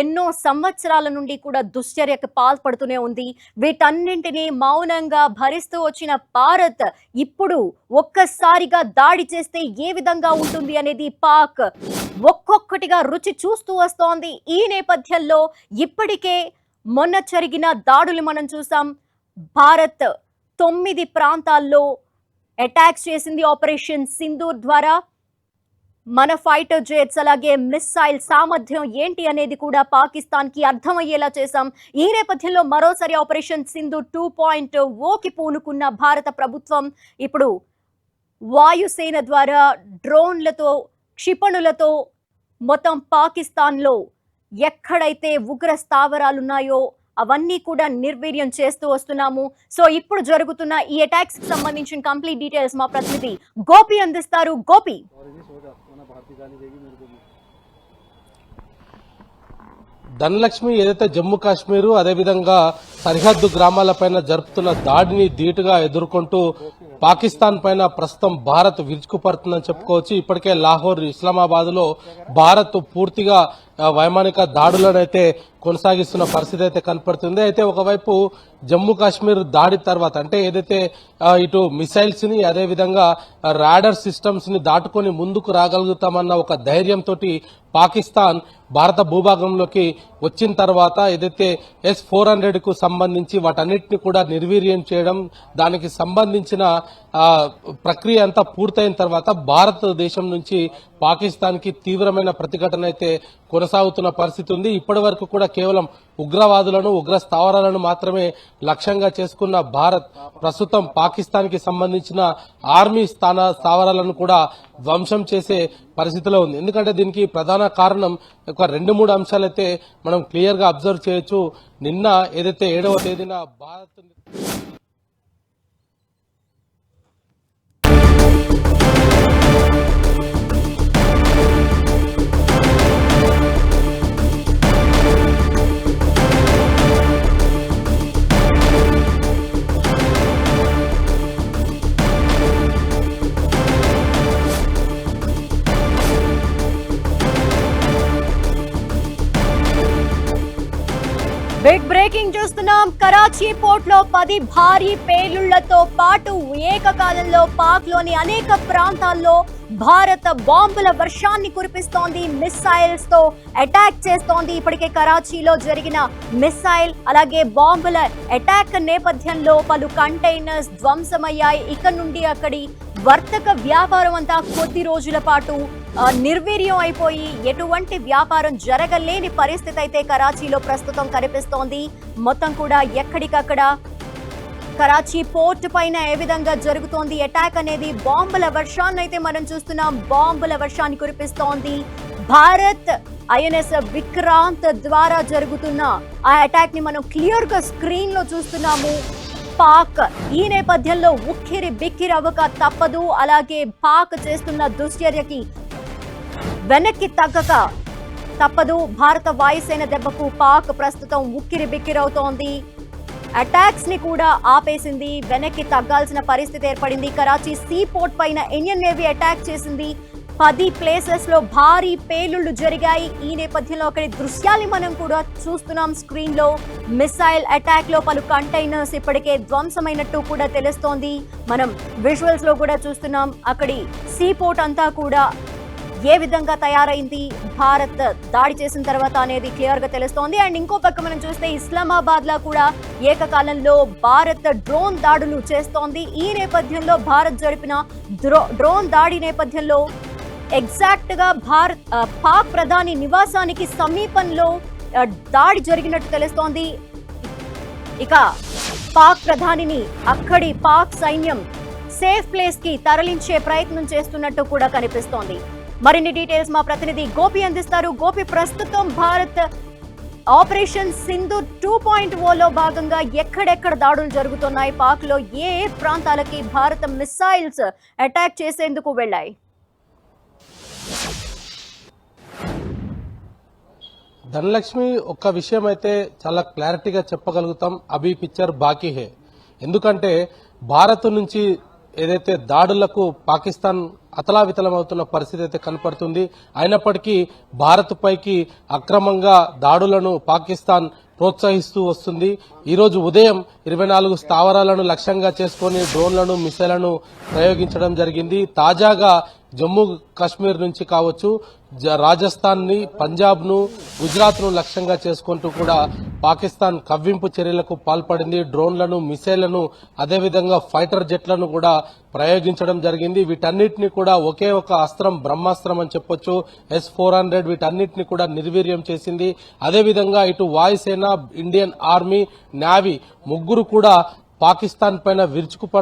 ఎన్నో సంవత్సరాల నుండి కూడా దుశ్చర్యకు పాల్పడుతూనే ఉంది. వీటన్నింటినీ మౌనంగా భరిస్తూ వచ్చిన భారత్ ఇప్పుడు ఒక్కసారిగా దాడి చేస్తే ఏ విధంగా ఉంటుంది అనేది పాక్ ఒక్కొక్కటిగా రుచి చూస్తూ వస్తోంది. ఈ నేపథ్యంలో ఇప్పటికే మొన్న జరిగిన దాడులు మనం చూసాం. భారత్ తొమ్మిది ప్రాంతాల్లో అటాక్స్ చేసింది ఆపరేషన్ సింధూర్ ద్వారా. మన ఫైటర్ జెట్స్ అలాగే మిస్సైల్ సామర్థ్యం ఏంటి అనేది కూడా పాకిస్తాన్కి అర్థమయ్యేలా చేశాం. ఈ నేపథ్యంలో మరోసారి ఆపరేషన్ సింధు టూ పాయింట్ ఓకి పూనుకున్న భారత ప్రభుత్వం ఇప్పుడు వాయుసేన ద్వారా డ్రోన్లతో క్షిపణులతో మొత్తం పాకిస్తాన్లో ఎక్కడైతే ఉగ్ర స్థావరాలు ఉన్నాయో అవన్నీ కూడా నిర్వీర్యం చేస్తూ వస్తున్నాము. సో ఇప్పుడు జరుగుతున్న ఈ అటాక్స్ సంబంధించిన కంప్లీట్ డీటెయిల్స్ మా ప్రతినిధి గోపి అందిస్తారు. గోపి. ధనలక్ష్మి ఏదైతే జమ్మూ కాశ్మీరు అదేవిధంగా సరిహద్దు గ్రామాలపైన జరుపుతున్న దాడిని ధీటుగా ఎదుర్కొంటూ పాకిస్తాన్ పైన ప్రస్తుతం భారత్ విరుచుకుపడుతుందని చెప్పుకోవచ్చు. ఇప్పటికే లాహోర్ ఇస్లామాబాద్లో భారత్ పూర్తిగా వైమానిక దాడులనైతే కొనసాగిస్తున్న పరిస్థితి అయితే కనపడుతుంది. అయితే ఒకవైపు జమ్మూ కాశ్మీర్ దాడి తర్వాత అంటే ఏదైతే ఇటు మిసైల్స్ని అదేవిధంగా రాడర్ సిస్టమ్స్ని దాటుకొని ముందుకు రాగలుగుతామన్న ఒక ధైర్యంతో పాకిస్తాన్ భారత భూభాగంలోకి వచ్చిన తర్వాత ఏదైతే ఎస్ ఫోర్ హండ్రెడ్కు సంబంధించి వాటన్నిటిని కూడా నిర్వీర్యం చేయడం దానికి సంబంధించిన ప్రక్రియ అంతా పూర్తయిన తర్వాత భారతదేశం నుంచి పాకిస్తాన్కి తీవ్రమైన ప్రతిఘటన అయితే కొనసాగుతున్న పరిస్థితి ఉంది. ఇప్పటి వరకు కూడా కేవలం ఉగ్రవాదులను ఉగ్ర స్థావరాలను మాత్రమే లక్ష్యంగా చేసుకున్న భారత్ ప్రస్తుతం పాకిస్తాన్కి సంబంధించిన ఆర్మీ స్థాన స్థావరాలను కూడా ధ్వంసం చేసే పరిస్థితిలో ఉంది. ఎందుకంటే దీనికి ప్రధాన కారణం ఒక రెండు మూడు అంశాలైతే మనం క్లియర్గా అబ్జర్వ్ చేయొచ్చు. నిన్న ఏదైతే ఏడవ తేదీన భారత్ బిగ్ బ్రేకింగ్ చూస్తున్నాం కరాచీ పోర్ట్లో పది భారీ పేలుళ్ళతో పాటు ఏకకాలంలో పాక్లోని అనేక ప్రాంతాల్లో భారత బాంబుల వర్షాన్ని కురిపిస్తోంది మిస్సైల్స్తో అటాక్ చేస్తోంది. ఇప్పటికే కరాచీలో జరిగిన మిస్సైల్ అలాగే బాంబుల అటాక్ నేపథ్యంలో పలు కంటైనర్స్ ధ్వంసమయ్యాయి. ఇక నుండి అక్కడి వర్తక వ్యాపారం అంతా కొద్ది రోజుల పాటు నిర్వీర్యం అయిపోయి ఎటువంటి వ్యాపారం జరగలేని పరిస్థితి అయితే కరాచీలో ప్రస్తుతం కనిపిస్తోంది. మొత్తం కూడా ఎక్కడికక్కడ కరాచీ పోర్ట్ పైన ఏ విధంగా జరుగుతోంది? అటాక్ అనేది బాంబుల వర్షాన్ని అయితే మనం చూస్తున్నాం. బాంబుల వర్షాన్ని కురిపిస్తోంది. భారత్ ఐఎన్ఎస్ విక్రాంత్ ద్వారా జరుగుతున్న ఆ అటాక్ని మనం క్లియర్గా స్క్రీన్లో చూస్తున్నాము. పాక్ ఈ నేపథ్యంలో ఉక్కిరి బిక్కిరి అవ్వక తప్పదు. అలాగే పాక్ చేస్తున్న దుశ్చర్యకి వెనక్కి తగ్గక తప్పదు. భారత వాయుసేన దెబ్బకు పాక్ ప్రస్తుతం ఉక్కిరి బిక్కిరవుతోంది అటాక్స్ని కూడా ఆపేసింది. వెనక్కి తగ్గాల్సిన పరిస్థితి ఏర్పడింది. కరాచీ సీ పోర్ట్ పైన ఇండియన్ నేవీ అటాక్ చేసింది. పది ప్లేసెస్లో భారీ పేలుళ్ళు జరిగాయి. ఈ నేపథ్యంలో అక్కడి దృశ్యాన్ని మనం కూడా చూస్తున్నాం స్క్రీన్లో. మిసైల్ అటాక్లో పలు కంటైనర్స్ ఇప్పటికే ధ్వంసమైనట్టు కూడా తెలుస్తోంది. మనం విజువల్స్లో కూడా చూస్తున్నాం. అక్కడి సీ పోర్ట్ అంతా కూడా ఏ విధంగా తయారైంది? భారత్ దాడి చేసిన తర్వాత అనేది క్లియర్గా తెలుస్తోంది. అండ్ ఇంకో పక్క మనం చూస్తే ఇస్లామాబాద్లో కూడా ఏకకాలంలో భారత్ డ్రోన్ దాడులు చేస్తోంది. ఈ నేపథ్యంలో భారత్ జరిపిన డ్రో- డ్రోన్ దాడి నేపథ్యంలో ఎగ్జాక్ట్గా భారత్ పాక్ ప్రధాని నివాసానికి సమీపంలో దాడి జరిగినట్టు తెలుస్తోంది. ఇక పాక్ ప్రధానిని అక్కడి పాక్ సైన్యం సేఫ్ ప్లేస్కి తరలించే ప్రయత్నం చేస్తున్నట్టు కూడా కనిపిస్తోంది. మరిన్ని డీటెయిల్స్ మా ప్రతినిధి గోపి అందిస్తారు. గోపి ప్రస్తుతం Bharat operation Sindhu two point Ola భాగంగా ఎక్కడెక్కడ దాడులు జరుగుతున్నాయి? పాక్లో ఏ ఏ ప్రాంతాలకి భారత మిసైల్స్ అటాక్ చేసేందుకు వెళ్ళాయి? ధనలక్ష్మి ఒక్క విషయం అయితే చాలా క్లారిటీగా చెప్పగలుగుతాం. అభి పిక్చర్ బాకీ హే. ఎందుకంటే భారత్ నుంచి ఏదైతే దాడులకు పాకిస్తాన్ అతలావితలమవుతున్న పరిస్థితి అయితే కనపడుతుంది అయినప్పటికీ భారత్ పైకి అక్రమంగా దాడులను పాకిస్తాన్ ప్రోత్సహిస్తూ వస్తుంది. ఈరోజు ఉదయం ఇరవై నాలుగు స్థావరాలను లక్ష్యంగా చేసుకుని డ్రోన్లను మిసైళ్ళను ప్రయోగించడం జరిగింది. తాజాగా జమ్మూ కాశ్మీర్ నుంచి కావచ్చు జ- పంజాబ్ను గుజరాత్ను లక్ష్యంగా చేసుకుంటూ కూడా పాకిస్తాన్ కవ్వింపు చర్యలకు పాల్పడింది. డ్రోన్లను మిసైళ్ళను అదేవిధంగా ఫైటర్ జెట్లను కూడా ప్రయోగించడం జరిగింది. వీటన్నిటిని కూడా ఒకే ఒక అస్త్రం బ్రహ్మాస్త్రం అని చెప్పొచ్చు. ఎస్ ఫోర్ హండ్రెడ్ వీటన్నిటిని కూడా నిర్వీర్యం చేసింది. అదేవిధంగా ఇటు వాయుసేన ఇండియన్ ఆర్మీ నావీ ముగ్గురు కూడా పాకిస్తాన్ పైన విరుచుకుపడ